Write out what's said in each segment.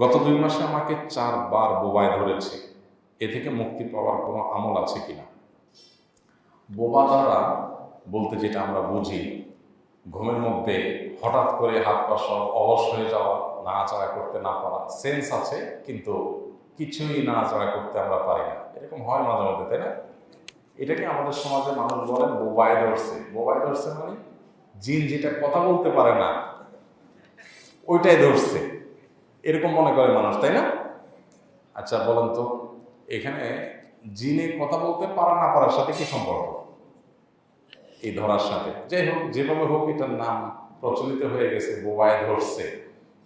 গত দুই মাসে আমাকে চারবার বোবায় ধরেছে। এ থেকে মুক্তি পাওয়ার কোনো আমল আছে কিনা? বোবা দ্বারা বলতে যেটা আমরা বুঝি, ঘুমের মধ্যে হঠাৎ করে হাত পা সব অবশ হয়ে যাওয়া, নাড়াচাড়া করতে না পারা, সেন্স আছে, কিন্তু কিছুই নাড়াচাড়া করতে আমরা পারি না। এরকম হয় মাঝে মধ্যে, তাই না? এটাকে আমাদের সমাজে মানুষ বলেন, বোবায় ধরছে। বোবায় ধরছে মানে জিন যেটা কথা বলতে পারে না, ওইটাই ধরছে। এরকম মনে করে মানুষ, তাই না? আচ্ছা বলেন তো, এখানে জিনে কথা বলতে পারা না পারার সাথে কি সম্পর্ক? এই ধরার সাথে। যাই হোক, যেভাবে হোক, এটার নাম প্রচলিত হয়ে গেছে, বোবায় ধরছে।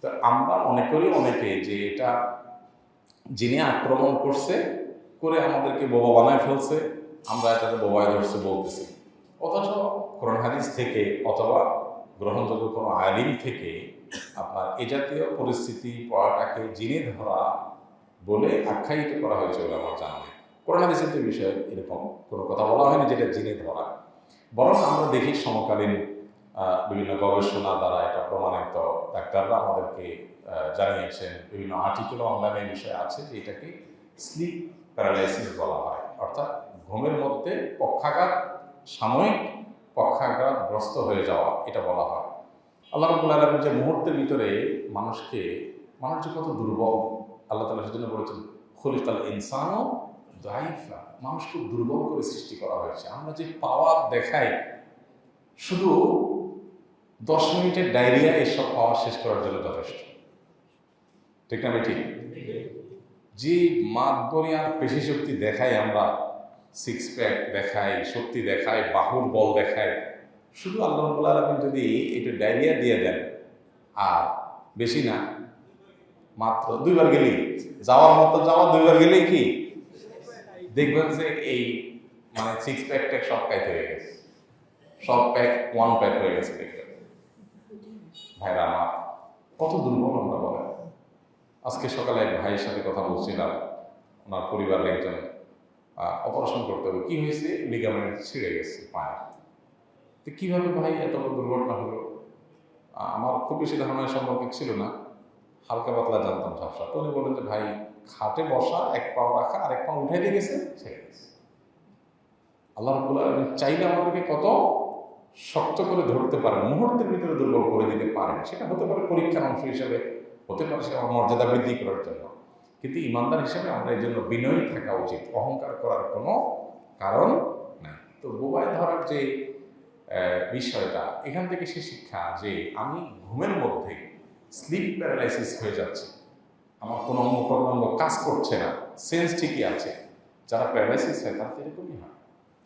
তো আমরা মনে করি অনেকে যে এটা জিনে আক্রমণ করছে, করে আমাদেরকে বোবা বানায় ফেলছে, আমরা এটাকে বোবায় ধরছে বলতেছি। অথচ কোরআন হাদিস থেকে অথবা গ্রহণযোগ্য কোনো আইলিম থেকে আপনার এ জাতীয় পরিস্থিতি পড়াটাকে জিনে ধরা বলে আখ্যায়িত করা হয়েছে বলে আমার জানা নেই। কোরআন হাদিসের বিষয়ে এরকম কোনো কথা বলা হয়নি যেটা জিনে ধরা। বরং আমরা দেখি সমকালীন বিভিন্ন গবেষণা দ্বারা এটা প্রমাণিত। ডাক্তাররা আমাদেরকে জানিয়েছেন, বিভিন্ন আর্টিকেল অনলাইনে বিষয় আছে যে এটাকে স্লিপ প্যারালাইসিস বলা হয়। অর্থাৎ ঘুমের মধ্যে পক্ষাঘাত, সাময়িক পক্ষাঘাতগ্রস্ত হয়ে যাওয়া, এটা বলা হয়। আল্লাহ রবুল আলমের যে মুহূর্তের ভিতরে মানুষকে, মানুষ যে কত দুর্বল, আল্লাহ তালা সেজন্য বলেছেন, খলিকাল ইনসানও দাইফা মানুষ খুব দুর্বল করে সৃষ্টি করা হয়েছে। আমরা যে পাওয়ার দেখাই, শুধু দশ মিনিটের ডায়রিয়া এসব পাওয়ার শেষ করার জন্য যথেষ্ট। ঠিক না ঠিক? যে মাতবরিয়ার পেশি শক্তি দেখাই আমরা সিক্স প্যাক দেখাই, শক্তি দেখাই, বাহুর বল দেখাই শুধু আল্লাহ রব্বুল যদি এটা ডায়রিয়া দিয়ে দেন, আর বেশি না, মাত্র দুইবার গেলেই, যাওয়ার মতো যাওয়া দুইবার গেলেই কি? দেখবেন যে এই মানে সিক্স প্যাক ট্যাক সব প্যাক হয়ে গেছে। সব প্যাক ওয়ান প্যাক হয়ে গেছে দেখবেন। ভাইরা আমার, কত দুর্বল আমরা বলেন। আজকে সকালে এক ভাইয়ের সাথে কথা বলছিলাম, ওনার পরিবারের একজন অপারেশন করতে হবে। কি হয়েছে? লিগামেন্ট ছিঁড়ে গেছে পায়ে কীভাবে ভাই এত দুর্ঘটনা হলো? আমার খুব বেশি ধারণা সম্পর্কে ছিল না। হালকা পাতলা জানতাম ঝাপসা উনি বললেন যে, ভাই, খাটে বসা, এক পাও রাখা আর এক পাও উঠে দিয়ে গেছে, ছেড়ে গেছে আল্লাহ রব্বুল আলমিন চাইলে আমাদেরকে কত শক্ত করে ধরতে পারেন, মুহূর্তের ভিতরে দুর্বল করে দিতে পারেন। সেটা হতে পারে পরীক্ষার অংশ হিসেবে, হতে পারে সেটা মর্যাদা বৃদ্ধি করার জন্য। কিন্তু ইমানদার হিসেবে আমরা এই জন্য বিনয়ী থাকা উচিত, অহংকার করার কোনো কারণ নাই। তো বোবায় ধরার যে বিষয়টা, এখান থেকে সে শিক্ষা যে আমি ঘুমের মধ্যে স্লিপ প্যারালাইসিস হয়ে যাচ্ছে। আমার কোনো অঙ্গ প্রত্যঙ্গ কাজ করছে না সেন্স ঠিকই আছে। যারা প্যারালাইসিস হয়, তারা এরকমই হয়।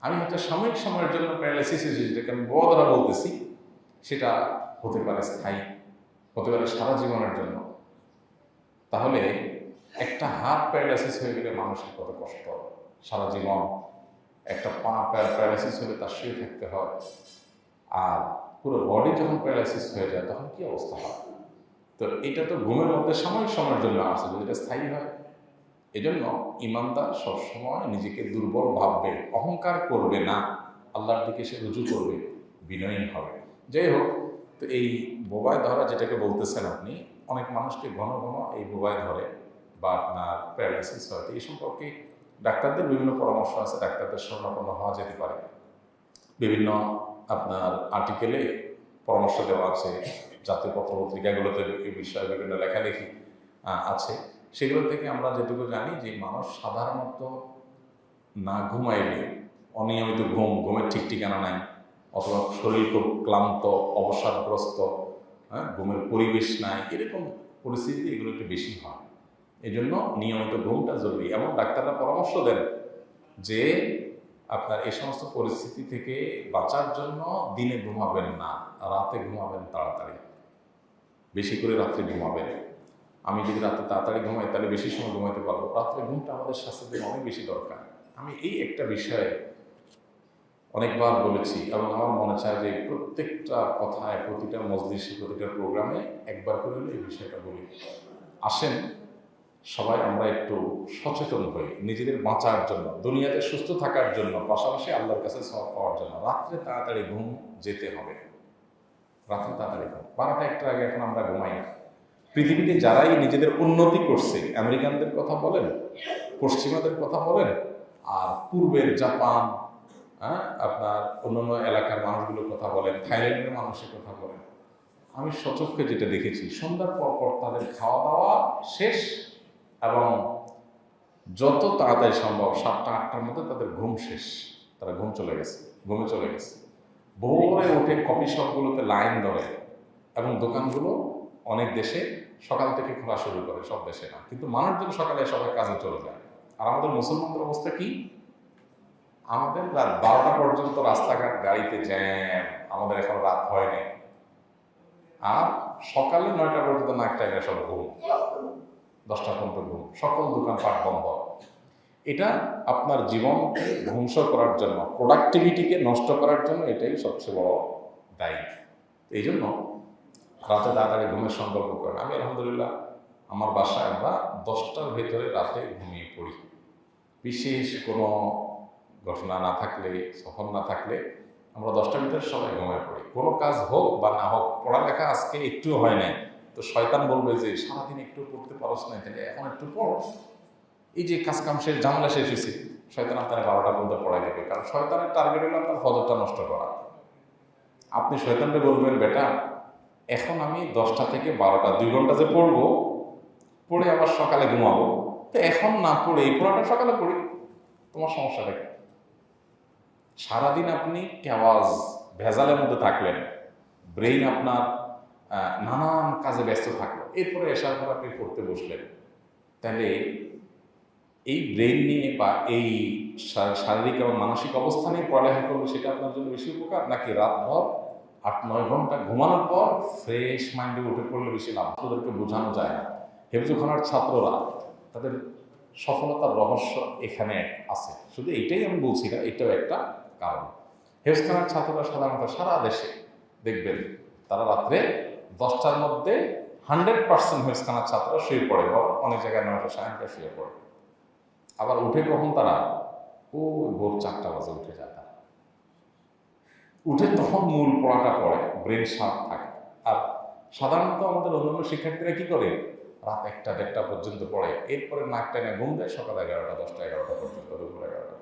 আমি হয়তো সাময়িক সময়ের জন্য প্যারালাইসিস হয়েছে, যেটাকে আমি বড় দ্বারা বলতেছি, সেটা হতে পারে স্থায়ী, হতে পারে সারা জীবনের জন্য। তাহলে একটা হাত প্যারালাইসিস হয়ে গেলে মানুষের কত কষ্ট? সারা জীবন একটা পা প্যারালাইসিস হলে তার শুয়ে থাকতে হয়। আর পুরো বডি যখন প্যারালাইসিস হয়ে যায়, তখন কি অবস্থা হয়? তো এটা তো ঘুমের মধ্যে সাময়িক সময়ের জন্য আসে, যদি এটা স্থায়ী হয়। এজন্য ইমানদার সবসময় নিজেকে দুর্বল ভাববে, অহংকার করবে না। আল্লাহর দিকে সে রুজু করবে, বিনয়ী হবে। যাই হোক, তো এই বোবায় ধরা যেটাকে বলতেছেন আপনি, অনেক মানুষকে ঘন ঘন এই বোবায় ধরে, বা আপনার প্যারালাইসিস হয় এই সম্পর্কে ডাক্তারদের বিভিন্ন পরামর্শ আছে, ডাক্তারদের শরণাপন্ন হওয়া যেতে পারে। বিভিন্ন আপনার আর্টিকেলে পরামর্শ দেওয়া আছে, জাতীয় পত্র পত্রিকাগুলোতে এই বিষয়ে বিভিন্ন লেখালেখি আছে। সেগুলো থেকে আমরা যেটুকু জানি যে মানুষ সাধারণত না ঘুমাইলে, অনিয়মিত ঘুম, ঘুমের ঠিক ঠিকানা নাই, অথবা শরীর খুব ক্লান্ত, অবসাদগ্রস্ত হ্যাঁ ঘুমের পরিবেশ নাই, এরকম পরিস্থিতি এগুলো একটু বেশি হয়। এই জন্য নিয়মিত ঘুমটা জরুরি এবং ডাক্তাররা পরামর্শ দেন যে আপনার এই সমস্ত পরিস্থিতি থেকে বাঁচার জন্য দিনে ঘুমাবেন না, রাতে ঘুমাবেন তাড়াতাড়ি। বেশি করে রাত্রে ঘুমাবেন। আমি যদি রাতে তাড়াতাড়ি ঘুমাই, তাহলে বেশি সময় ঘুমাইতে পারব। রাত্রে ঘুমটা আমাদের স্বাস্থ্যের অনেক বেশি দরকার। আমি এই একটা বিষয়ে অনেকবার বলেছি এবং আমার মনে চায় যে প্রত্যেকটা কথায়, প্রতিটা মজলিসে, প্রতিটা প্রোগ্রামে একবার করে এই বিষয়টা বলি। আসেন সবাই আমরা একটু সচেতন হই, নিজেদের বাঁচার জন্য, দুনিয়াতে সুস্থ থাকার জন্য, পাশাপাশি আল্লাহর কাছে সব পাওয়ার জন্য। রাত্রে তাড়াতাড়ি ঘুম যেতে হবে। রাত্রে তাড়াতাড়ি ঘুম। বারোটা একটা আগে এখন আমরা ঘুমাই না। পৃথিবীতে যারাই নিজেদের উন্নতি করছে, আমেরিকানদের কথা বলেন, পশ্চিমাদের কথা বলেন, আর পূর্বের জাপান হ্যাঁ আপনার অন্যান্য এলাকার মানুষগুলোর কথা বলেন, থাইল্যান্ডের মানুষের কথা বলেন, আমি সচক্ষে যেটা দেখেছি, সন্ধ্যার পর পর তাদের খাওয়া দাওয়া শেষ এবং যত তাড়াতাড়ি সম্ভব সাতটা, আটটার মধ্যে তাদের ঘুম শেষ। তারা ঘুম চলে গেছে, ঘুমে চলে গেছে। ভোরে উঠে কফি শপগুলোতে লাইন ধরে এবং দোকানগুলো অনেক দেশে সকাল থেকে খোলা শুরু করে, সব দেশে না। কিন্তু মানুষজন সকালে সবাই কাজে চলে যায়। আর আমাদের মুসলমানদের অবস্থা কি? আমাদের রাত বারোটা পর্যন্ত রাস্তাঘাট গাড়িতে জ্যাম, আমাদের এখন রাত হয়নি। আর সকালে নয়টা পর্যন্ত নাক টাইমে সব ঘুম। দশটা পর্যন্ত ঘুম। সকল দোকান দোকানপাট বন্ধ। এটা আপনার জীবনকে ধ্বংস করার জন্য প্রোডাক্টিভিটিকে নষ্ট করার জন্য এটাই সবচেয়ে বড় দায়ী। এই জন্য রাতে তাড়াতাড়ি ঘুমের সংকল্প করেন। আমি আলহামদুলিল্লাহ আমার বাসায় আমরা দশটার ভেতরে রাতে ঘুমিয়ে পড়ি। বিশেষ কোনো ঘটনা না থাকলে, সফল না থাকলে আমরা দশটার ভিতরে সবাই ঘুমিয়ে পড়ি। কোনো কাজ হোক বা না হোক, পড়ালেখা আজকে একটুও হয় নাই। তো শয়তান বলবে যে, সারাদিন একটু পড়তে পারস না তাহলে এখন একটু পড় এই যে কাজ কাম শেষ জামলা শেষ হয়েছে, শয়তান আপনার বারোটা পর্যন্ত পড়াই দেবে। কারণ শয়তানের টার্গেট হলো আপনার ফজরটা নষ্ট করা। আপনি শয়তানকে বলবেন, বেটা, এখন আমি দশটা থেকে বারোটা, দুই ঘণ্টা যে পড়ব, পড়ে আবার সকালে ঘুমাবো। তো এখন না পড়ে, এই পড়াটা সকালে পড়ি। তোমার সমস্যাটা কি? সারাদিন আপনি কেওয়াজ, ভেজালের মধ্যে থাকলেন। ব্রেইন আপনার নানান কাজে ব্যস্ত থাকল। এরপরে এসার পর আপনি পড়তে বসলেন। তাহলে এই ব্রেন নিয়ে বা এই শারীরিক এবং মানসিক অবস্থা নিয়ে পড়ালেখা করলে সেটা আপনার জন্য বেশি উপকার? নাকি রাত রাতভর আট, নয় ঘণ্টা ঘুমানোর পর ফ্রেশ মাইন্ডে উঠে পড়লে বেশি লাভ? ওদেরকে বোঝানো যায় না। হেফজুখানার ছাত্ররা, তাদের সফলতার রহস্য এখানে আছে। শুধু এইটাই আমি বলছি না, এটাও একটা কারণ। হেফজখানার ছাত্ররা সাধারণত সারা দেশে দেখবেন, তারা রাত্রে দশটার মধ্যে হান্ড্রেড পার্সেন্ট হেফজখানার ছাত্ররা শুয়ে পড়ে বরং অনেক জায়গায় নয়টা সাড়ে নয়টা শুয়ে পড়ে। আবার উঠে কখন তারা ও ভোর চারটা বাজে উঠে যায় তারা। উঠে তখন মূল পড়াটা পড়ে, ব্রেন শার্প থাকে। আর সাধারণত আমাদের অন্যান্য শিক্ষার্থীরা কি করে? রাত একটা, দেড়টা পর্যন্ত পড়ে, এরপরে নাক টাইমে ঘুম দেয়, সকাল এগারোটা, দশটা, এগারোটা পর্যন্ত, দুপুর এগারোটা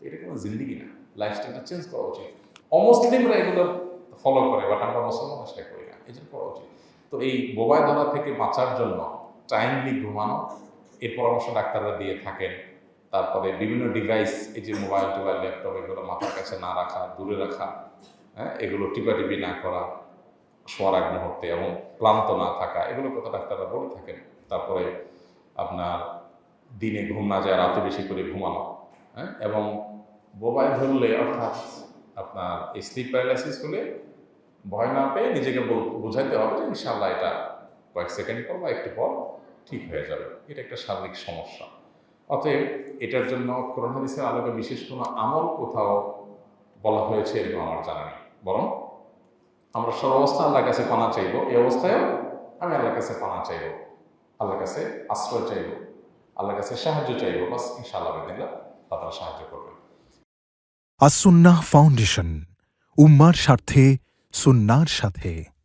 এটা কোনো জিন্দিগি না। লাইফস্টাইলটা চেঞ্জ করা উচিত। অমুসলিমরা এগুলো ফলো করে বাট আমরা মুসলমান সেটা করি এই করা উচিত তো এই বোবায় ধরা থেকে বাঁচার জন্য টাইমলি ঘুমানো, এর পরামর্শ ডাক্তাররা দিয়ে থাকেন। তারপরে বিভিন্ন ডিভাইস এই যে মোবাইল টোবাইল ল্যাপটপ এগুলো মাথার কাছে না রাখা, দূরে রাখা হ্যাঁ এগুলো টিপাটিপি না করা, শোয়ার আগ মুহূর্তে এবং ক্লান্ত না থাকা, এগুলো কথা ডাক্তাররা বলে থাকেন। তারপরে আপনার দিনে ঘুম না যায়, রাতে বেশি করে ঘুমানো হ্যাঁ এবং বোবাই ধরলে অর্থাৎ আপনার স্লিপ প্যারালাইসিস হলে ভয় না পেয়ে নিজেকে বোঝাইতে হবে যে ইনশাল্লাহ এটা কয়েক সেকেন্ড পর বা একটু পর ঠিক হয়ে যাবে। এটা একটা শারীরিক সমস্যা। অতএব এটার জন্য কোরআন হাদিসের আলোকে বিশেষ কোনো আমল কোথাও বলা হয়েছে এরকম আমার জানা নেই। বরং আমরা সর্বাবস্থা আল্লাহর কাছে পানা চাইব, এই অবস্থায়ও আমি আল্লাহর কাছে পানা চাইব, আল্লাহর কাছে আশ্রয় চাইব, আল্লাহর কাছে সাহায্য চাইব, বাস ইনশাআল্লাহ বেদিল্লা তারা সাহায্য করবে। আসুন্না ফাউন্ডেশন, উম্মার স্বার্থে সুন্নার সাথে।